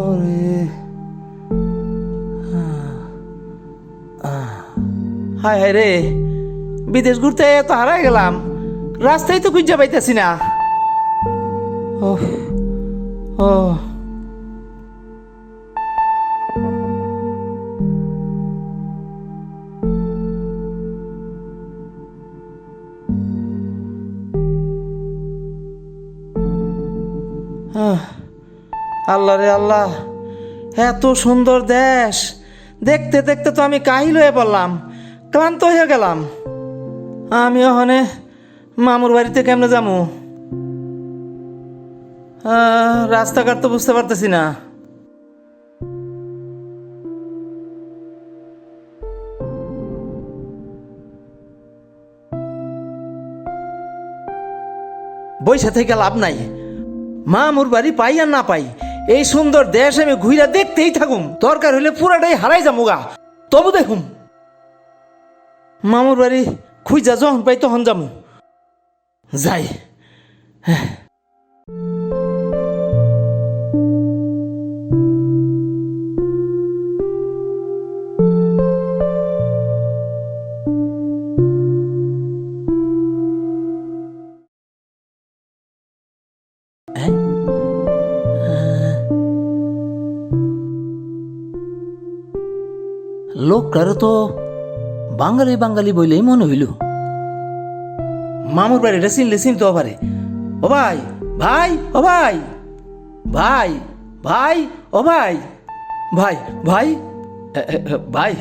ওরে হায় হায় রে বিদেশ ঘুরতে তো হারাই গেলাম। রাস্তায় তো খুঁজে পাইতেছি না। ও। ও আল্লাহ রে আল্লাহ, এত সুন্দর দেশ। দেখতে দেখতে তো আমি কাহিল হয়ে পড়লাম, ক্লান্ত হয়ে গেলাম। আমি ওখানে মামুর বাড়িতে কেমনে যাব? রাস্তাঘাট তো বুঝতে পারতেছি না। বৈশা থেকে লাভ নাই। মামুর বাড়ি পাই আর না পাই। এই সুন্দর দেশ আমি ঘুরা দেখতেই থাকুম। দরকার হলে পুরাটাই হারাই যাব গা তবু দেখুম। মামুর বাড়ি খুঁজা যখন পাই তখন যামু। যাই। লোকটারও তো বাঙালি বাঙালি বইলেই মনে হইল। মামুর বাড়িটা চিনলে চিনতে পারে। ও ভাই ভাই, ও ভাই ভাই ভাই, ও ভাই ভাই ভাই ভাই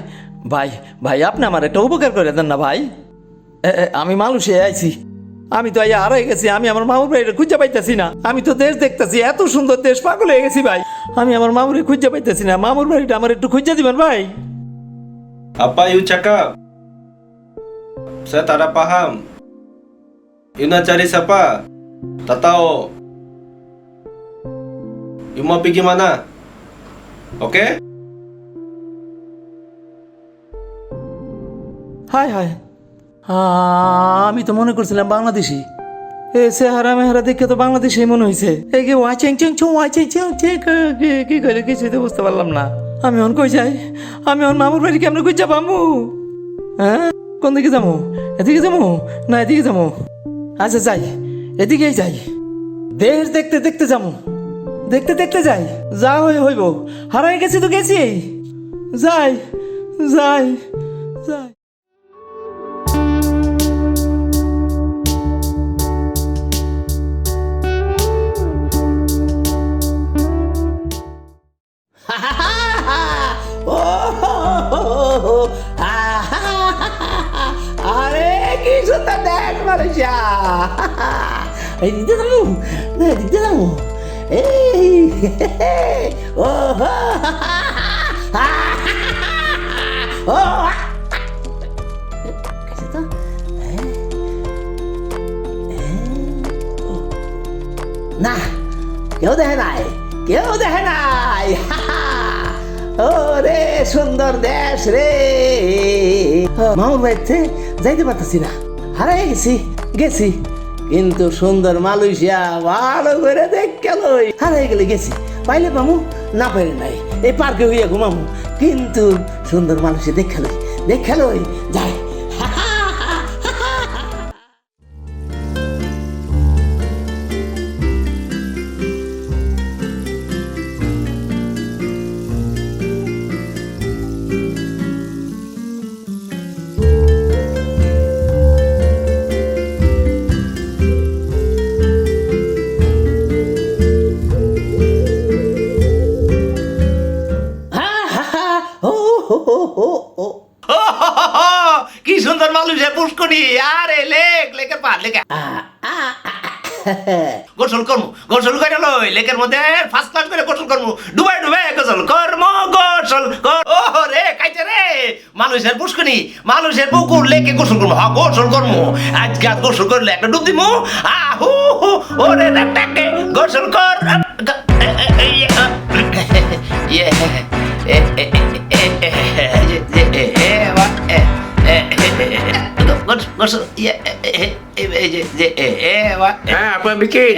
ভাই ভাই, আপনি আমার একটা উপকার করে দেন না ভাই। আমি মানুষে আইছি। আমি তো আইয়া হারাই গেছি, আমি আমার মামুর বাড়িটা খুঁজে পাইতেছি না। আমি তো দেশ দেখতেছি, এত সুন্দর দেশ পাগল হয়ে গেছি ভাই। আমি আমার মামুরে খুঁজে পাইতেছি না। মামুর বাড়িটা আমার একটু খুঁজে দিবেন ভাই। Apa you cakap? Saya tak ada faham. You nak cari siapa? Tak tahu. You mau pergi mana? Okay? হায় হায় আমি তো মনে করছিলাম বাংলাদেশি এ চেহারা মেহারা দেখে তো বাংলাদেশি মনে হয়েছে এই কি ওয়াচিং চিং চুং ওয়াচিং চিং কি করে কিছুই তো বুঝতে পারলাম না আমি অন কই যাই? আমি অন মামুর বাড়ি কেমন কই যাব আমু হ্যাঁ? কোন দিকে যাব? এদিকে যাব? না এদিকে যাব? আচ্ছা যাই। এদিকেই যাই। দেশ দেখতে দেখতে যাব। দেখতে দেখতে যাই। যা হই হইব। হারাই গেছি তো গেছি। যাই যাই যাই। ও Marcia! Ay, dito na mo! Dito na mo! Hey! Oh! Oh! Kasi to? Eh? Eh? Oh. Na! কেউ দেখে নাই কেউ দেখে নাই ও রে সুন্দর দেশ রে মামুর বাড়িতে যাইতে পারতেছি না হারাই গেছি গেছি। কিন্তু সুন্দর মালয়েশিয়া ভালো করে দেখ কেন হারাই গেলে গেছি। পাইলে পামু, না পাইলে নাই। এই পার্কে হইয়া ঘুমামু। কিন্তু সুন্দর মালয়েশিয়া দেখালই দেখালই যাই। ও হো হো হো ও কি সুন্দর মানুষের পুষ্করি। আরে লেক লেকের পার লেকে। গোসল করমু গোসল করে লই লেকের মধ্যে ফার্স্ট ক্লাস করে গোসল করমু। ডুবাই ডুবাই গোসল কর্ম গোসল কর ও রে কাইতে রে। মানুষের পুষ্করি মানুষের পুকুর লেকে গোসল করমু। হ্যাঁ গোসল করমু। আজকে গোসল করলে একটা ডুব দিমু। আহু ওরে টাকে। গোসল কর। ก็สุดเย่เอเอเอเอเอเอเอวะ อ่าเพิ่มพริกขี้